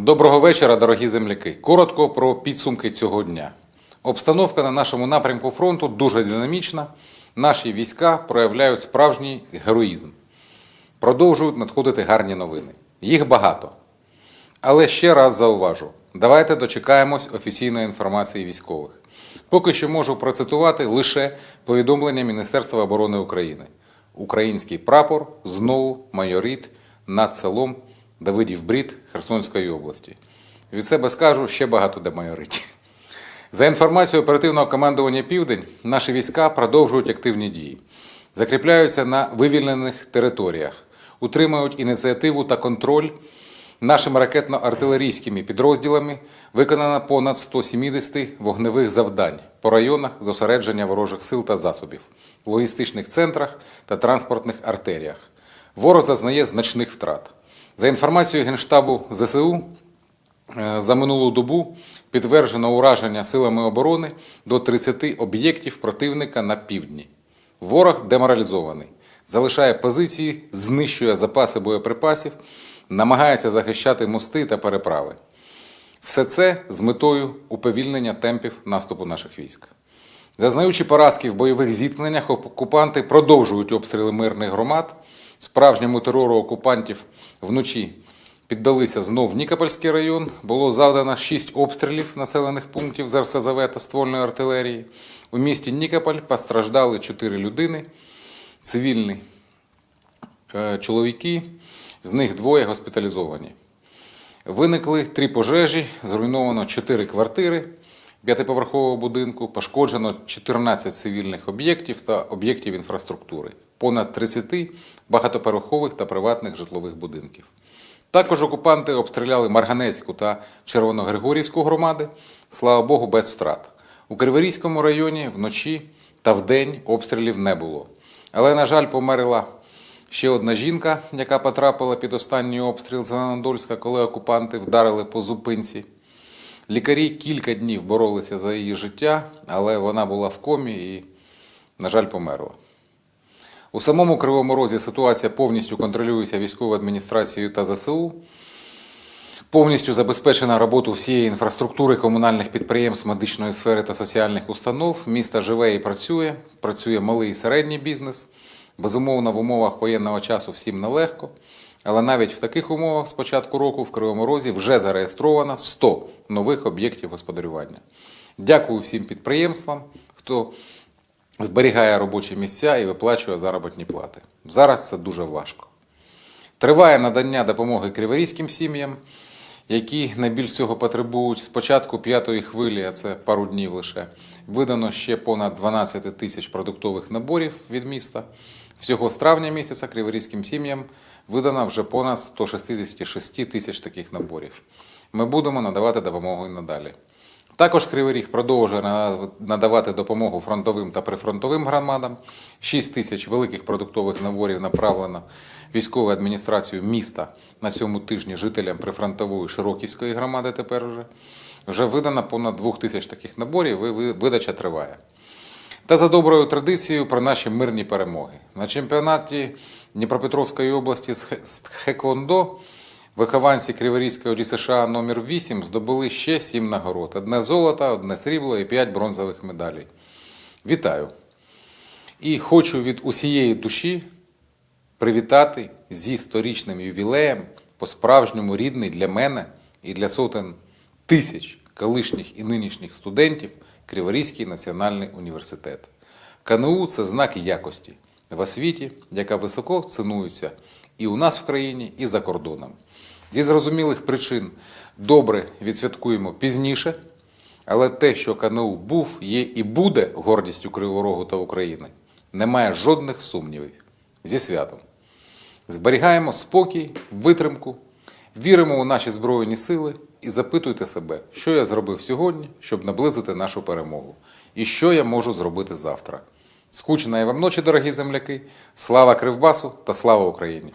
Доброго вечора, дорогі земляки. Коротко про підсумки цього дня. Обстановка на нашому напрямку фронту дуже динамічна. Наші війська проявляють справжній героїзм. Продовжують надходити гарні новини. Їх багато. Але ще раз зауважу: давайте дочекаємось офіційної інформації військових. Поки що можу процитувати лише повідомлення Міністерства оборони України. Український прапор знову майорить над селом Давидів Брід Херсонської області. Від себе скажу, ще багато де майорить. За інформацією оперативного командування Південь, наші війська продовжують активні дії, закріпляються на вивільнених територіях, утримують ініціативу та контроль. Нашими ракетно-артилерійськими підрозділами виконано понад 170 вогневих завдань по районах зосередження ворожих сил та засобів, логістичних центрах та транспортних артеріях. Ворог зазнає значних втрат. За інформацією Генштабу ЗСУ, Е, За минулу добу підтверджено ураження силами оборони до 30 об'єктів противника на півдні. Ворог деморалізований, залишає позиції, знищує запаси боєприпасів, намагається захищати мости та переправи. Все це з метою уповільнення темпів наступу наших військ. Зазнаючи поразки в бойових зіткненнях, окупанти продовжують обстріли мирних громад. Справжньому терору окупантів вночі піддалися знов Нікопольський район. Було завдано 6 обстрілів населених пунктів з РСЗВ та ствольної артилерії. У місті Нікополь постраждали 4 людини, цивільні е, чоловіки, з них двоє госпіталізовані. Виникли три пожежі, зруйновано 4 квартири п'ятиповерхового будинку, пошкоджено 14 цивільних об'єктів та об'єктів інфраструктури, понад 30 багатоповерхових та приватних житлових будинків. Також окупанти обстріляли Марганецьку та Червоногригорівську громади, слава Богу, без втрат. У Криворізькому районі вночі та вдень обстрілів не було. Але, на жаль, померла ще одна жінка, яка потрапила під останній обстріл з Анадольська, коли окупанти вдарили по зупинці. Лікарі кілька днів боролися за її життя, але вона була в комі і, на жаль, померла. У самому Кривому Розі ситуація повністю контролюється військовою адміністрацією та ЗСУ. Повністю забезпечена роботу всієї інфраструктури комунальних підприємств медичної сфери та соціальних установ. Місто живе і працює, працює малий і середній бізнес. Безумовно, в умовах воєнного часу всім нелегко. Але навіть в таких умовах з початку року в Кривому Розі вже зареєстровано 100 нових об'єктів господарювання. Дякую всім підприємствам, хто зберігає робочі місця і виплачує заробітні плати. Зараз це дуже важко. Триває надання допомоги криворізьким сім'ям, які найбільш цього потребують. З початку п'ятої хвилі, а це пару днів лише, видано ще понад 12 тисяч продуктових наборів від міста. Всього з травня місяця криворізьким сім'ям видано вже понад 166 тисяч таких наборів. Ми будемо надавати допомогу і надалі. Також Кривий Ріг продовжує надавати допомогу фронтовим та прифронтовим громадам. 6 тисяч великих продуктових наборів направлено військовою адміністрацією міста на цьому тижні жителям прифронтової Широківської громади. Тепер вже вже видано понад 2 тисяч таких наборів. видача триває. Та за доброю традицією про наші мирні перемоги. На чемпіонаті Дніпропетровської області з Хеквондо вихованці Криворізької ОДІ США номер 8 здобули ще 7 нагород: одне золото, одне срібло і 5 бронзових медалей. Вітаю! І хочу від усієї душі привітати зі сторічним ювілеєм по-справжньому рідний для мене і для сотень тисяч колишніх і нинішніх студентів Криворізький національний університет. КНУ це знак якості в освіті, яка високо цінується і у нас в країні, і за кордоном. Зі зрозумілих причин добре відсвяткуємо пізніше, але те, що КНУ був, є і буде гордістю Кривого Рогу та України, немає жодних сумнівів. Зі святом. Зберігаємо спокій, витримку, віримо у наші Збройні сили і запитуйте себе, що я зробив сьогодні, щоб наблизити нашу перемогу, і що я можу зробити завтра. Скучної вам ночі, дорогі земляки! Слава Кривбасу та слава Україні!